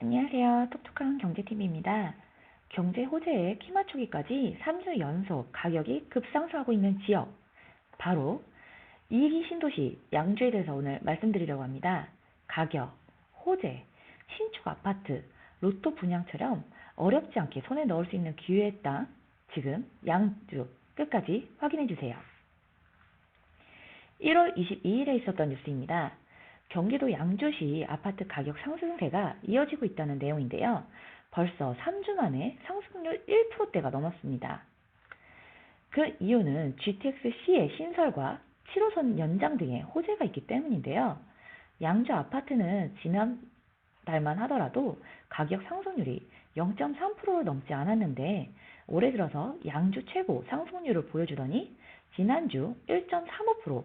안녕하세요. 똑똑한 경제TV입니다. 경제 호재에 키 맞추기까지 3주 연속 가격이 급상승하고 있는 지역, 바로 이기 신도시 양주에 대해서 오늘 말씀드리려고 합니다. 가격, 호재, 신축 아파트, 로또 분양처럼 어렵지 않게 손에 넣을 수 있는 기회의 땅, 지금 양주 끝까지 확인해 주세요. 1월 22일에 있었던 뉴스입니다. 경기도 양주시 아파트 가격 상승세가 이어지고 있다는 내용인데요. 벌써 3주 만에 상승률 1%대가 넘었습니다. 그 이유는 GTX-C의 신설과 7호선 연장 등의 호재가 있기 때문인데요. 양주 아파트는 지난 달만 하더라도 가격 상승률이 0.3%를 넘지 않았는데 올해 들어서 양주 최고 상승률을 보여주더니 지난주 1.35%,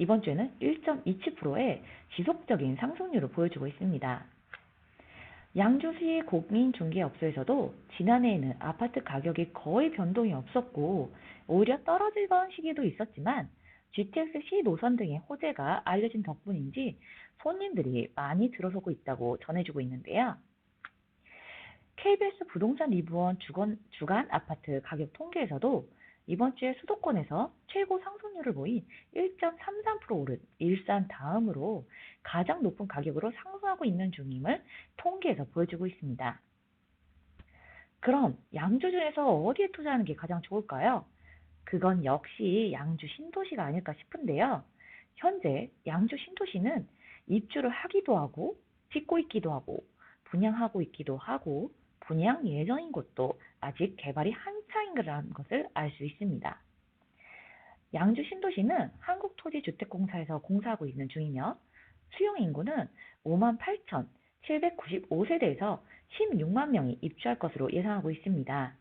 이번 주에는 1.27%의 지속적인 상승률을 보여주고 있습니다. 양주시 공인중개업소에서도 지난해에는 아파트 가격이 거의 변동이 없었고 오히려 떨어지던 시기도 있었지만 GTX-C 노선 등의 호재가 알려진 덕분인지 손님들이 많이 들어서고 있다고 전해주고 있는데요. KBS 부동산 리뷰원 주간, 주간 아파트 가격 통계에서도 이번 주에 수도권에서 최고 상승률을 보인 1.33% 오른 일산 다음으로 가장 높은 가격으로 상승하고 있는 중임을 통계에서 보여주고 있습니다. 그럼 양주 중에서 어디에 투자하는 게 가장 좋을까요? 그건 역시 양주 신도시가 아닐까 싶은데요. 현재 양주 신도시는 입주를 하기도 하고 짓고 있기도 하고 분양하고 있기도 하고 분양 예정인 곳도 아직 개발이 한창인라는 것을 알 수 있습니다. 양주 신도시는 한국토지주택공사에서 공사하고 있는 중이며 수용 인구는 5만 8,795세대에서 16만 명이 입주할 것으로 예상하고 있습니다.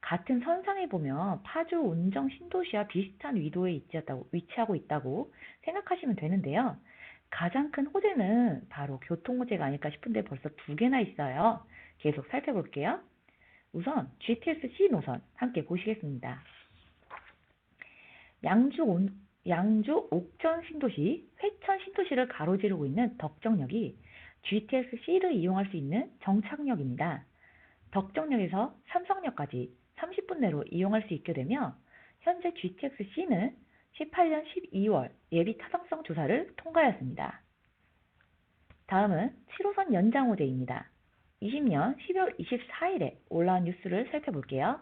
같은 선상에 보면 파주 운정 신도시와 비슷한 위도에 위치하고 있다고 생각하시면 되는데요. 가장 큰 호재는 바로 교통 호재가 아닐까 싶은데 벌써 두 개나 있어요. 계속 살펴볼게요. 우선 GTS-C 노선 함께 보시겠습니다. 양주, 온, 양주 옥천 신도시, 회천 신도시를 가로지르고 있는 덕정역이 GTS-C를 이용할 수 있는 정착역입니다. 덕정역에서 삼성역까지 30분 내로 이용할 수 있게 되며 현재 GTX-C는 18년 12월 예비 타당성 조사를 통과하였습니다. 다음은 7호선 연장 호재입니다. 20년 12월 24일에 올라온 뉴스를 살펴볼게요.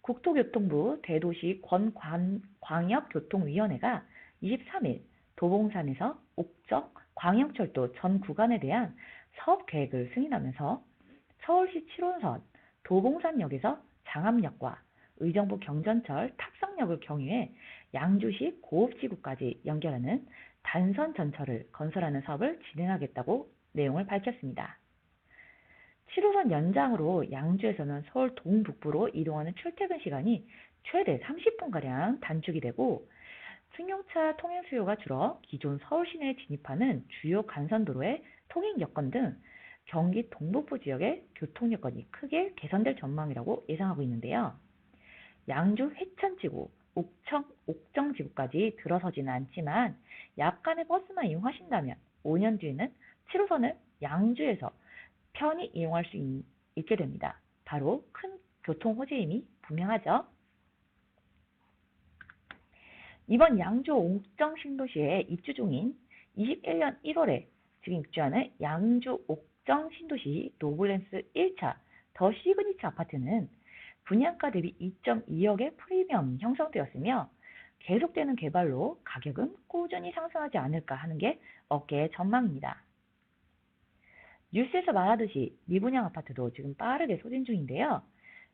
국토교통부 대도시 권광역교통위원회가 23일 도봉산에서 옥정 광역철도 전 구간에 대한 사업 계획을 승인하면서 서울시 7호선 도봉산역에서 장암역과 의정부 경전철 탑성역을 경유해 양주시 고읍지구까지 연결하는 단선 전철을 건설하는 사업을 진행하겠다고 내용을 밝혔습니다. 7호선 연장으로 양주에서는 서울 동북부로 이동하는 출퇴근 시간이 최대 30분가량 단축이 되고 승용차 통행 수요가 줄어 기존 서울 시내에 진입하는 주요 간선도로의 통행 여건 등 경기 동북부 지역의 교통 여건이 크게 개선될 전망이라고 예상하고 있는데요. 양주 회천지구, 옥청, 옥정지구까지 들어서지는 않지만 약간의 버스만 이용하신다면 5년 뒤에는 7호선을 양주에서 편히 이용할 수 있, 게 됩니다. 바로 큰 교통 호재임이 분명하죠. 이번 양주 옥정 신도시에 입주 중인 21년 1월에 지금 입주하는 양주 옥정 신도시 노블랜스 1차 더 시그니처 아파트는 분양가 대비 2.2억의 프리미엄 형성되었으며 계속되는 개발로 가격은 꾸준히 상승하지 않을까 하는 게 업계의 전망입니다. 뉴스에서 말하듯이 미분양 아파트도 지금 빠르게 소진 중인데요.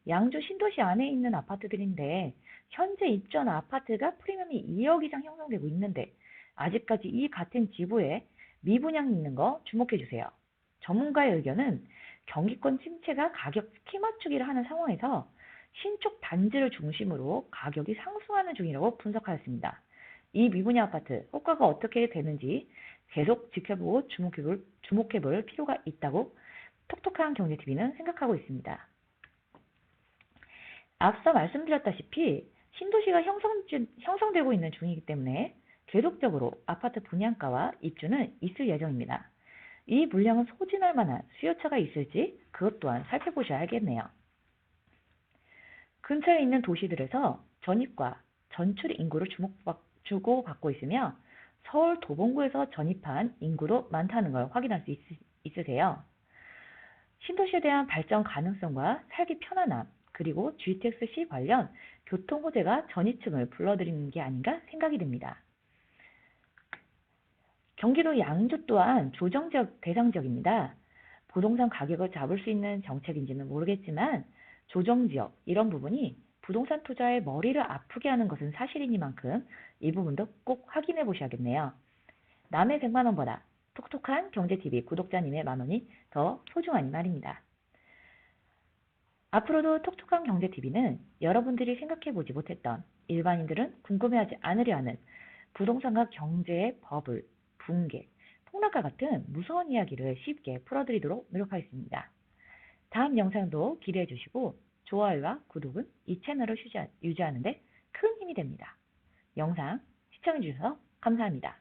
양주 신도시 안에 있는 아파트들인데 현재 입주한 아파트가 프리미엄이 2억 이상 형성되고 있는데 아직까지 이 같은 지부에 미분양이 있는 거 주목해 주세요. 전문가의 의견은 경기권 침체가 가격 키 맞추기를 하는 상황에서 신축 단지를 중심으로 가격이 상승하는 중이라고 분석하였습니다. 이 미분양 아파트 효과가 어떻게 되는지 계속 지켜보고 주목해볼, 주목해볼 필요가 있다고 톡톡한 경제TV는 생각하고 있습니다. 앞서 말씀드렸다시피 신도시가 형성, 형성되고 있는 중이기 때문에 계속적으로 아파트 분양가와 입주는 있을 예정입니다. 이 물량은 소진할 만한 수요차가 있을지 그것 또한 살펴보셔야 겠네요. 근처에 있는 도시들에서 전입과 전출 인구를 주목받, 주고받고 있으며 서울 도봉구에서 전입한 인구도 많다는 걸 확인할 수 있, 있으세요. 신도시에 대한 발전 가능성과 살기 편안함, 그리고 GTX-C 관련 교통 호재가 전입층을 불러들이는 게 아닌가 생각이 듭니다. 경기도 양주 또한 조정 지역 대상 지역입니다. 부동산 가격을 잡을 수 있는 정책인지는 모르겠지만 조정 지역 이런 부분이 부동산 투자에 머리를 아프게 하는 것은 사실이니만큼 이 부분도 꼭 확인해 보셔야겠네요. 남의 100만 원보다 톡톡한 경제TV 구독자님의 만 원이 더 소중하니 말입니다. 앞으로도 톡톡한 경제TV는 여러분들이 생각해 보지 못했던 일반인들은 궁금해하지 않으려 하는 부동산과 경제의 버블, 붕괴, 폭락과 같은 무서운 이야기를 쉽게 풀어드리도록 노력하겠습니다. 다음 영상도 기대해 주시고 좋아요와 구독은 이 채널을 유지하는 데 큰 힘이 됩니다. 영상 시청해 주셔서 감사합니다.